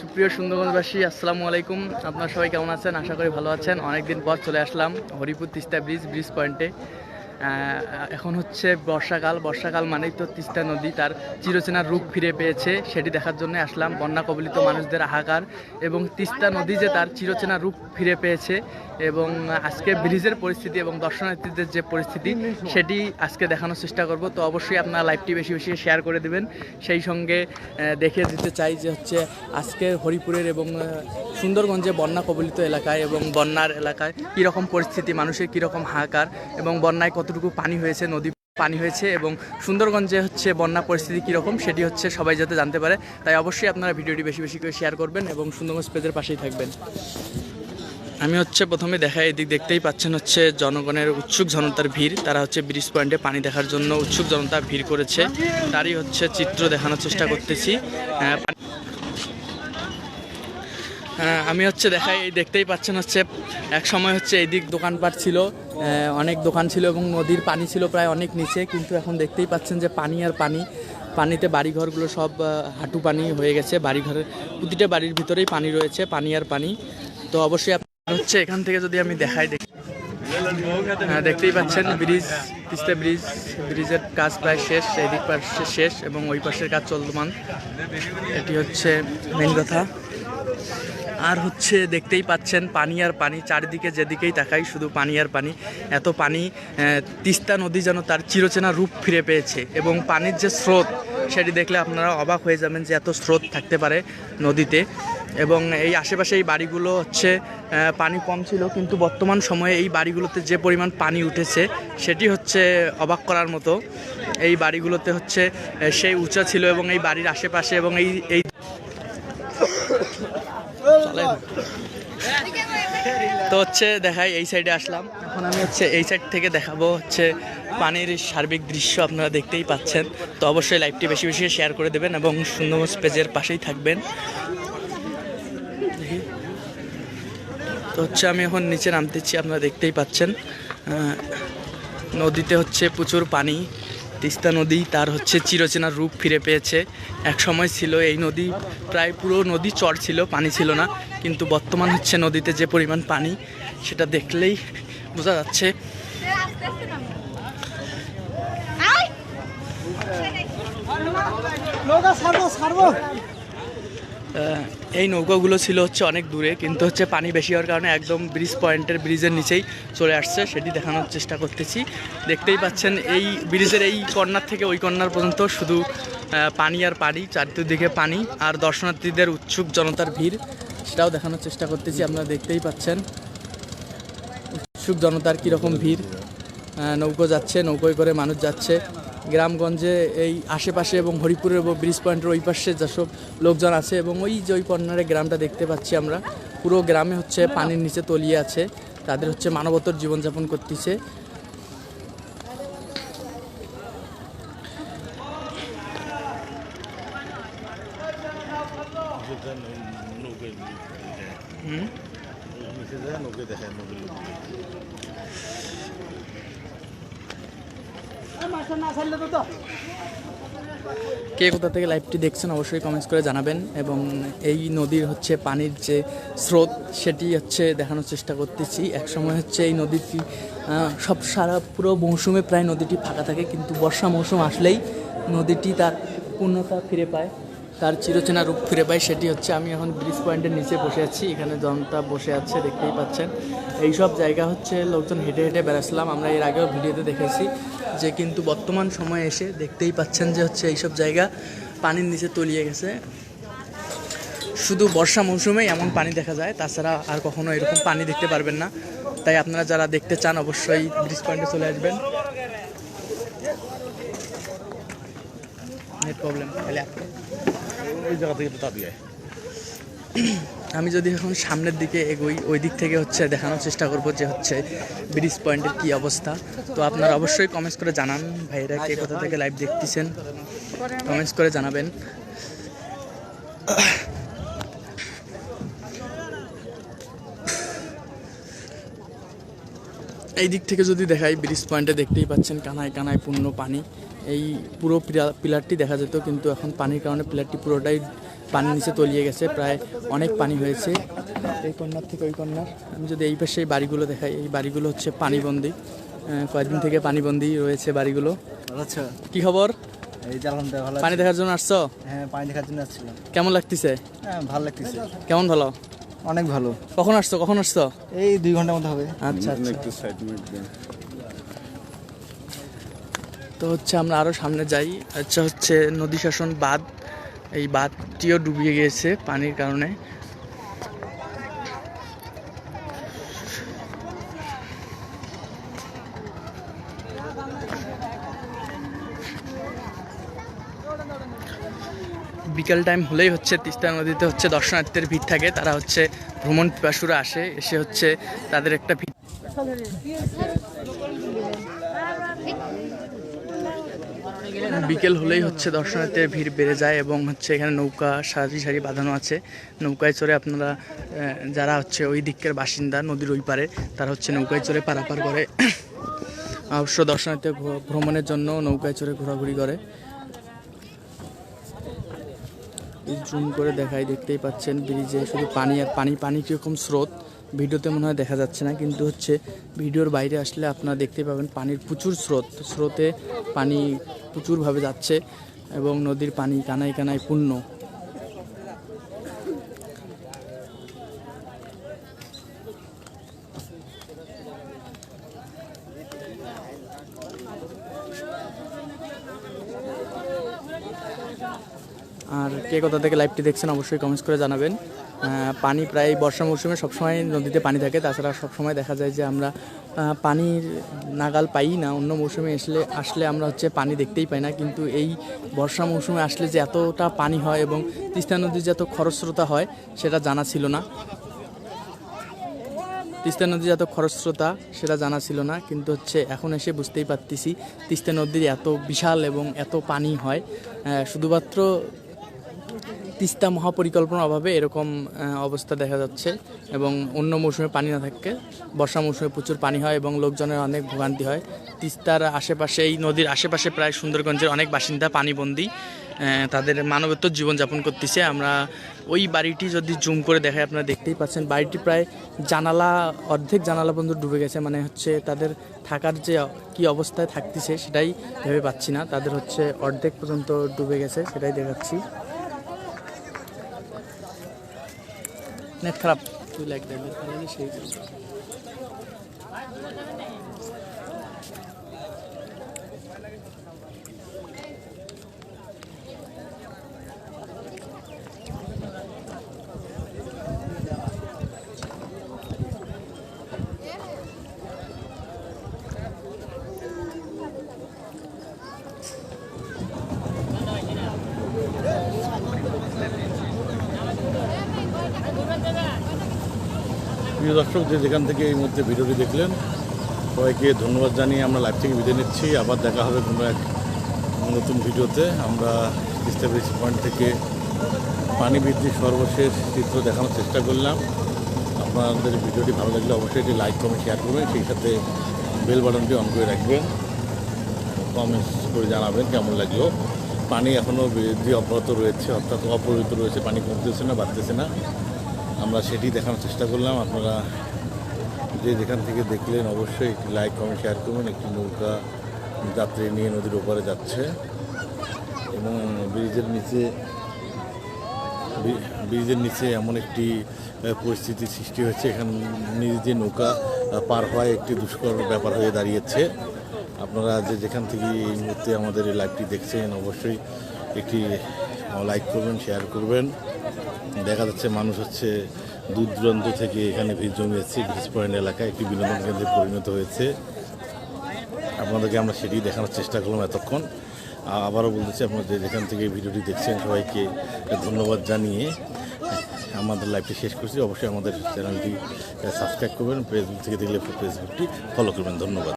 সুপ্রিয় সুন্দরবনবাসী, আসসালামু আলাইকুম। আপনারা সবাই কেমন আছেন? আশা করি ভালো আছেন। অনেকদিন পর চলে আসলাম হরিপুর তিস্তা ব্রিজ ব্রিজ পয়েন্টে। এখন হচ্ছে বর্ষাকাল। বর্ষাকাল মানেই তো তিস্তা নদী, তার চিরচেনার রূপ ফিরে পেয়েছে। সেটি দেখার জন্য আসলাম। বন্যা কবলিত মানুষদের হাহাকার এবং তিস্তা নদী যে তার চিরচেনা রূপ ফিরে পেয়েছে এবং আজকে ব্রিজের পরিস্থিতি এবং দর্শনার্থীদের যে পরিস্থিতি, সেটি আজকে দেখানোর চেষ্টা করব। তো অবশ্যই আপনারা লাইভটি বেশি বেশি শেয়ার করে দেবেন। সেই সঙ্গে দেখিয়ে দিতে চাই যে হচ্ছে আজকে হরিপুরের এবং সুন্দরগঞ্জে বন্যা কবলিত এলাকায় এবং বন্যার এলাকায় কীরকম পরিস্থিতি, মানুষের কীরকম হাহাকার এবং বন্যায় কতটুকু পানি হয়েছে, নদী পানি হয়েছে এবং সুন্দরগঞ্জে হচ্ছে বন্যা পরিস্থিতি কীরকম সেটি হচ্ছে সবাই যাতে জানতে পারে। তাই অবশ্যই আপনারা ভিডিওটি বেশি বেশি করে শেয়ার করবেন এবং সুন্দরগঞ্জ পেজের পাশেই থাকবেন। আমি হচ্ছে প্রথমে দেখা এদিক দেখতেই পাচ্ছেন হচ্ছে জনগণের উৎসুক জনতার ভিড়। তারা হচ্ছে ব্রিজ পয়েন্টে পানি দেখার জন্য উৎসুক জনতা ভিড় করেছে। তারই হচ্ছে চিত্র দেখানোর চেষ্টা করতেছি। আমি হচ্ছে দেখাই দেখতেই পাচ্ছেন হচ্ছে এক সময় হচ্ছে এইদিক দোকানপাট ছিল অনেক দোকান ছিল এবং নদীর পানি ছিল প্রায় অনেক নিচে কিন্তু এখন দেখতেই পাচ্ছেন যে পানি আর পানি পানিতে বাড়িঘরগুলো সব হাঁটু পানি হয়ে গেছে বাড়িঘরের প্রতিটা বাড়ির ভিতরেই পানি রয়েছে পানি আর পানি। তো অবশ্যই আপনার হচ্ছে এখান থেকে যদি আমি দেখাই দেখি হ্যাঁ, দেখতেই পাচ্ছেন ব্রিজ তিস্তা ব্রিজ ব্রিজের কাজ প্রায় শেষ এই দিক পাশে শেষ এবং ওই পাশের কাজ চলমান। এটি হচ্ছে মেন কথা। আর হচ্ছে দেখতেই পাচ্ছেন পানি আর পানি, চারিদিকে যেদিকেই তাকাই শুধু পানি আর পানি। এত পানি তিস্তা নদী যেন তার চিরচেনা রূপ ফিরে পেয়েছে। এবং পানির যে স্রোত, সেটি দেখলে আপনারা অবাক হয়ে যাবেন যে এত স্রোত থাকতে পারে নদীতে। এবং এই আশেপাশে এই বাড়িগুলো হচ্ছে পানি কম ছিল, কিন্তু বর্তমান সময়ে এই বাড়িগুলোতে যে পরিমাণ পানি উঠেছে, সেটি হচ্ছে অবাক করার মতো। এই বাড়িগুলোতে হচ্ছে সেই উঁচা ছিল এবং এই বাড়ির আশেপাশে এবং এই এই তো হচ্ছে দেখাই, এই সাইডে আসলাম। এখন আমি হচ্ছে এই সাইড থেকে দেখাবো হচ্ছে পানির সার্বিক দৃশ্য আপনারা দেখতেই পাচ্ছেন। তো অবশ্যই লাইভটি বেশি বেশি শেয়ার করে দেবেন এবং সুন্দর পেজের পাশেই থাকবেন। তো হচ্ছে আমি এখন নিচে নামতেছি, আপনারা দেখতেই পাচ্ছেন। নদীতে হচ্ছে প্রচুর পানি। তিস্তা নদী তার হচ্ছে চিরচেনার রূপ ফিরে পেয়েছে। এক সময় ছিল এই নদী প্রায় পুরো নদী চর ছিল পানি ছিল না। কিন্তু বর্তমান হচ্ছে নদীতে যে পরিমাণ পানি সেটা দেখলেই বোঝা যাচ্ছে। এই নৌকাগুলো ছিল হচ্ছে অনেক দূরে, কিন্তু হচ্ছে পানি বেশি হওয়ার কারণে একদম ব্রিজ পয়েন্টের ব্রিজের নিচেই চলে আসছে, সেটি দেখানোর চেষ্টা করতেছি। দেখতেই পাচ্ছেন, এই ব্রিজের এই কর্নার থেকে ওই কর্নার পর্যন্ত শুধু পানি আর পানি, চারদিকে পানি, আর দর্শনার্থীদের উৎসুক জনতার ভিড়, সেটাও দেখানোর চেষ্টা করতেছি, আপনারা দেখতেই পাচ্ছেন। উৎসুক জনতার কীরকম ভিড় নৌকো যাচ্ছে, নৌকোয় করে মানুষ যাচ্ছে। গ্রামগঞ্জে এই আশেপাশে এবং হরিপুরের এবং ব্রিজ পয়েন্টের ওই পাশে যেসব লোকজন আছে এবং ওই যে ওই কর্নারে গ্রামটা দেখতে পাচ্ছি আমরা, পুরো গ্রামে হচ্ছে পানির নিচে তলিয়ে আছে। তাদের হচ্ছে মানবতর জীবনযাপন করতেছে হুম মাস্টার না ছাড়লে তো তো কে কোথা থেকে লাইভটি দেখছেন অবশ্যই কমেন্টস করে জানাবেন এবং এই নদীর হচ্ছে পানির যে স্রোত, সেটি হচ্ছে দেখানোর চেষ্টা করতেছি। এক সময় হচ্ছে এই নদীটি সব সারা পুরো মৌসুমে প্রায় নদীটি ফাঁকা থাকে, কিন্তু বর্ষা মৌসুম আসলেই নদীটি তার পূর্ণতা ফিরে পায়, তার চিরচেনা রূপ ফিরে পায়। সেটি হচ্ছে আমি এখন ব্রিজ পয়েন্টের নিচে বসে আছি, এখানে জনতা বসে আছে, দেখতেই পাচ্ছেন। এই সব জায়গা হচ্ছে লোকজন হেঁটে হেঁটে বেড়াচ্ছিলাম, আমরা এর আগেও ভিডিওতে দেখেছি। যে কিন্তু বর্তমান সময়ে এসে দেখতেই পাচ্ছেন যে হচ্ছে এইসব জায়গা পানির নিচে তলিয়ে গেছে। শুধু বর্ষা মৌসুমেই এমন পানি দেখা যায়, তাছাড়া আর কখনো এরকম পানি দেখতে পারবেন না। তাই আপনারা যারা দেখতে চান অবশ্যই ব্রিজ পয়েন্টে চলে আসবেন। নেট প্রবলেম তাহলে ওই জায়গা থেকে তো। আমি যদি এখন সামনের দিকে এগোই, ওই দিক থেকে হচ্ছে দেখানোর চেষ্টা করব যে হচ্ছে ব্রিজ পয়েন্টের কী অবস্থা। তো আপনারা অবশ্যই কমেন্টস করে জানান ভাইরা কে কোথা থেকে লাইভ দেখতেছেন। কমেন্টস করে জানাবেন। এই দিক থেকে যদি দেখাই ব্রিজ পয়েন্টে দেখতেই পাচ্ছেন কানায় কানায় পূর্ণ পানি। এই পুরো পিলা- পিলারটি দেখা যেত, কিন্তু এখন পানির কারণে পিলারটি পুরোটাই পানির নিচে তলিয়ে গেছে প্রায় অনেক পানি হয়েছে। এই কন্যার থেকে ওই কন্যার। আমি যদি এই পাশে এই বাড়িগুলো দেখাই এই বাড়িগুলো হচ্ছে পানিবন্দি। কয়েকদিন থেকে পানিবন্দি রয়েছে বাড়িগুলো। আচ্ছা কি খবর? পানি দেখার জন্য আসছো? হ্যাঁ পানি দেখার জন্য আসছিলাম। কেমন লাগতেছে? হ্যাঁ ভালো লাগতেছে। কেমন ভালো? অনেক ভালো। কখন আসছো? কখন আসছো? এই দুই ঘণ্টার মতো হবে। আচ্ছা আচ্ছা। তো হচ্ছে আমরা আরও সামনে যাই। আচ্ছা হচ্ছে নদী শাসন বাঁধ। এই বাঁধটিও ডুবিয়ে গিয়েছে পানির কারণে। বিকেল টাইম হলেই হচ্ছে, তিস্তা নদীতে হচ্ছে দর্শনার্থীদের ভিড় থাকে। তারা হচ্ছে ভ্রমণ পিপাসুরা আসে, এসে হচ্ছে তাদের একটা ভিড়। বিকেল হলেই হচ্ছে দর্শনার্থীর ভিড় বেড়ে যায় এবং হচ্ছে এখানে নৌকা সারি সারি বাঁধানো আছে। নৌকায় চড়ে আপনারা যারা হচ্ছে ওই দিকের বাসিন্দা নদীর ওই পারে, তারা হচ্ছে নৌকায় চড়ে পারাপার করে। অবশ্য দর্শনার্থী ভ্রমণের জন্য নৌকায় চড়ে ঘোরাঘুরি করে। জুম করে দেখাই দেখতেই পাচ্ছেন ব্রিজে শুধু পানি আর পানি পানি কীরকম স্রোত। ভিডিওতে মনে হয় দেখা যাচ্ছে না, কিন্তু হচ্ছে ভিডিওর বাইরে আসলে আপনারা দেখতে পাবেন পানির প্রচুর স্রোত। স্রোতে পানি প্রচুরভাবে যাচ্ছে এবং নদীর পানি কানায় কানায় পূর্ণ। আর কে কোথা থেকে লাইভটি দেখছেন অবশ্যই কমেন্টস করে জানাবেন। পানি প্রায় বর্ষা মৌসুমে সবসময় নদীতে পানি থাকে। তাছাড়া সবসময় দেখা যায় যে আমরা পানির নাগাল পাই না। অন্য মৌসুমে আসলে আসলে আমরা হচ্ছে পানি দেখতেই পাই না। কিন্তু এই বর্ষা মৌসুমে আসলে যে এতটা পানি হয় এবং তিস্তা নদীর যে এত খরস্রোতা হয়, সেটা জানা ছিল না। তিস্তা নদীর এত খরস্রোতা, সেটা জানা ছিল না। কিন্তু হচ্ছে এখন এসে বুঝতেই পারতেছি, তিস্তা নদীর এত বিশাল এবং এত পানি হয়। শুধুমাত্র তিস্তা মহাপরিকল্পনার অভাবে এরকম অবস্থা দেখা যাচ্ছে এবং অন্য মৌসুমে পানি না থাকে বর্ষা মৌসুমে প্রচুর পানি হয় এবং লোকজনের অনেক ভোগান্তি হয়। তিস্তার আশেপাশে, এই নদীর আশেপাশে প্রায় সুন্দরগঞ্জের অনেক বাসিন্দা পানিবন্দী তাদের মানবেতর জীবনযাপন করতেছে। আমরা ওই বাড়িটি যদি জুম করে দেখাই, আপনারা দেখতেই পাচ্ছেন, বাড়িটি প্রায় জানালা, অর্ধেক জানালা পর্যন্ত ডুবে গেছে। মানে হচ্ছে তাদের থাকার যে কি অবস্থায় থাকতেছে সেটাই ভেবে পাচ্ছি না। তাদের হচ্ছে অর্ধেক পর্যন্ত ডুবে গেছে, সেটাই দেখাচ্ছি। নেট খারাপ তুই লাইক দেবে তাহলে সেই প্রিয় দর্শক, যে যেখান থেকে এই মুহূর্তে ভিডিওটি দেখলেন, সবাইকে ধন্যবাদ জানিয়ে আমরা লাইভ থেকে বিদায় নিচ্ছি। আবার দেখা হবে কোনো এক নতুন ভিডিওতে। আমরা তিস্তা পয়েন্ট থেকে পানি বৃদ্ধির সর্বশেষ চিত্র দেখানোর চেষ্টা করলাম। আপনাদের ভিডিওটি ভালো লাগলে অবশ্যই এটি লাইক কমেন্ট শেয়ার করবেন। সেই সাথে বেল বাটনটি অন করে রাখবেন। কমেন্টস করে জানাবেন কেমন লাগল। পানি এখনও বৃদ্ধি অব্যাহত রয়েছে, অর্থাৎ অপরিত রয়েছে, পানি কমতেছে না, বাড়তেছে না। আমরা সেটি দেখানোর চেষ্টা করলাম। আপনারা যে যেখান থেকে দেখলেন, অবশ্যই একটি লাইক কমেন্ট শেয়ার করবেন একটি নৌকা যাত্রী নিয়ে নদীর ওপারে যাচ্ছে। এবং ব্রিজের নিচে ব্রিজের নিচে এমন একটি পরিস্থিতি সৃষ্টি হয়েছে। এখানে নিজ নৌকা পার হওয়ায় একটি দুষ্কর ব্যাপার হয়ে দাঁড়িয়েছে। আপনারা যে যেখান থেকে এই মুহূর্তে আমাদের এই লাইভটি দেখছেন, অবশ্যই একটি লাইক করবেন শেয়ার করবেন। দেখা যাচ্ছে মানুষ হচ্ছে দূর দূরান্ত থেকে এখানে ভিড় জমিয়েছে ব্রিজ পয়েন্ট এলাকায় একটি বিনোদন কেন্দ্রে পরিণত হয়েছে। আপনাদেরকে আমরা সেটি দেখানোর চেষ্টা করলাম এতক্ষণ। আবারও বলতেছি, আপনারা যে যেখান থেকে ভিডিওটি দেখছেন, সবাইকে ধন্যবাদ জানিয়ে আমাদের লাইভটি শেষ করছি। অবশ্যই আমাদের চ্যানেলটি সাবস্ক্রাইব করবেন ফেসবুক থেকে দেখলে ফেসবুকটি ফলো করবেন। ধন্যবাদ।